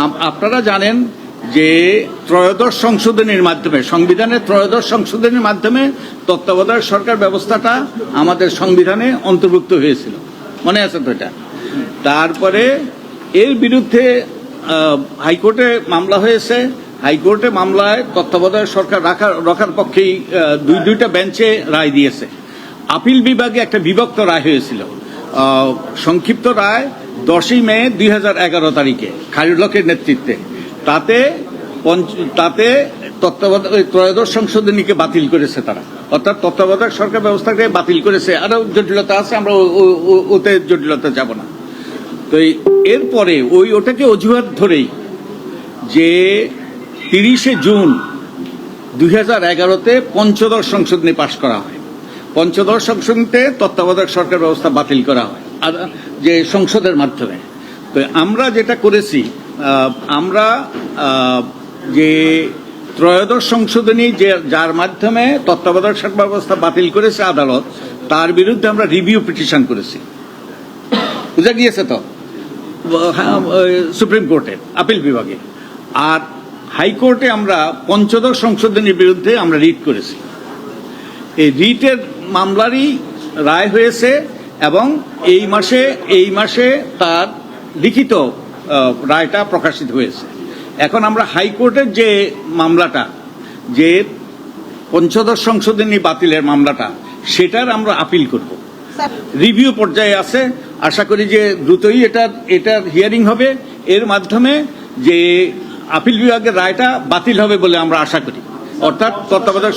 Up- আপনারা জানেন যে ত্রয়োদশ সংশোধনীর মাধ্যমে সংবিধানের ত্রয়োদশ সংশোধনীর মাধ্যমে তত্ত্বাবধায়ক সরকার ব্যবস্থাটা আমাদের সংবিধানে অন্তর্ভুক্ত হয়েছিল। মনে আছে তো এটা? তারপরে এর বিরুদ্ধে হাইকোর্টে মামলা হয়েছে। হাইকোর্টে মামলায় তত্ত্বাবধায়ক সরকার রাখার রাখার পক্ষেই দুই, দুইটা বেঞ্চে রায় দিয়েছে। আপিল বিভাগে একটা বিভক্ত রায় হয়েছিল। সংক্ষিপ্ত রায় দশই মে দুই হাজার এগারো তারিখে খায়রুলকের নেতৃত্বে। তাতে তাতে তত্ত্বাবধায়ক ত্রয়োদশ সংশোধনীকে বাতিল করেছে তারা। অর্থাৎ তত্ত্বাবধায়ক সরকার ব্যবস্থাকে বাতিল করেছে। আরও জটিলতা আছে, আমরা ওতে জটিলতা যাব না। তো এরপরে ওই ওটাকে অজুহাত ধরেই যে তিরিশে জুন দুই হাজার এগারোতে পঞ্চদশ সংশোধনী পাশ করা হয়। পঞ্চদশ সংশোধনীতে তত্ত্বাবধায়ক সরকার ব্যবস্থা বাতিল করা হয়। যে সংসদের মাধ্যমে। তো আমরা যেটা করেছি আমরা যে ত্রয়োদশ সংশোধনী যে যার মাধ্যমে তত্ত্বাবধায়ক ব্যবস্থা বাতিল করেছে আদালত তার বিরুদ্ধে আমরা রিভিউ পিটিশন করেছি। বুঝা গিয়েছে তো? হ্যাঁ, সুপ্রিম কোর্টে আপিল বিভাগে। আর হাইকোর্টে আমরা পঞ্চদশ সংশোধনীর বিরুদ্ধে আমরা রিট করেছি। এই রিটের মামলারই রায় হয়েছে এবং এই মাসে এই মাসে তার লিখিত রায়টা প্রকাশিত হয়েছে। এখন আমরা হাইকোর্টের যে মামলাটা যে পঞ্চদশ সংশোধনী বাতিলের মামলাটা সেটার আমরা আপিল করব। রিভিউ পর্যায়ে আছে। আশা করি যে দ্রুতই এটার এটার হিয়ারিং হবে। এর মাধ্যমে যে আপিল বিভাগের রায়টা বাতিল হবে বলে আমরা আশা করি। অর্থাৎ তত্ত্বাবধায়ক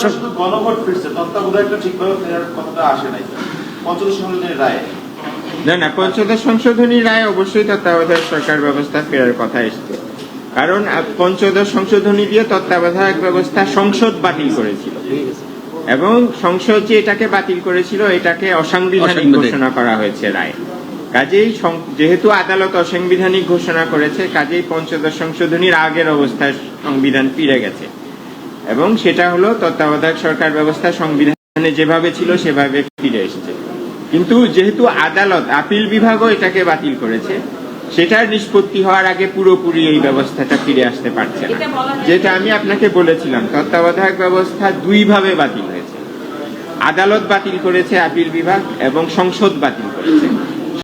পঞ্চদশ সংশোধনের রায়? না না পঞ্চদশ সংশোধনী রায় অবশ্যই তত্ত্বাবধায়ক সরকার ব্যবস্থা ফেরার কথা এসছে। কারণ পঞ্চদশ সংশোধনী দিয়ে তত্ত্বাবধায়ক ব্যবস্থা সংসদ বাতিল করেছিল। এবং সংসদ যে এটাকে বাতিল করেছিল এটাকে অসাংবিধানিক। ঘোষণা করা হয়েছে রায়। কাজেই যেহেতু আদালত অসাংবিধানিক ঘোষণা করেছে কাজেই পঞ্চদশ সংশোধনীর আগের অবস্থায় সংবিধান ফিরে গেছে। এবং সেটা হলো তত্ত্বাবধায়ক সরকার ব্যবস্থা সংবিধানে যেভাবে ছিল সেভাবে ফিরে এসেছে। কিন্তু যেহেতু আদালত আপিল বিভাগও এটাকে বাতিল করেছে সেটার নিষ্পত্তি হওয়ার আগে পুরোপুরি এই ব্যবস্থাটা ফিরে আসতে পারছে না। যেটা আমি আপনাকে বলেছিলাম তত্ত্বাবধায়ক ব্যবস্থা দুইভাবে বাতিল হয়েছে। আদালত বাতিল করেছে আপিল বিভাগ এবং সংসদ বাতিল করেছে।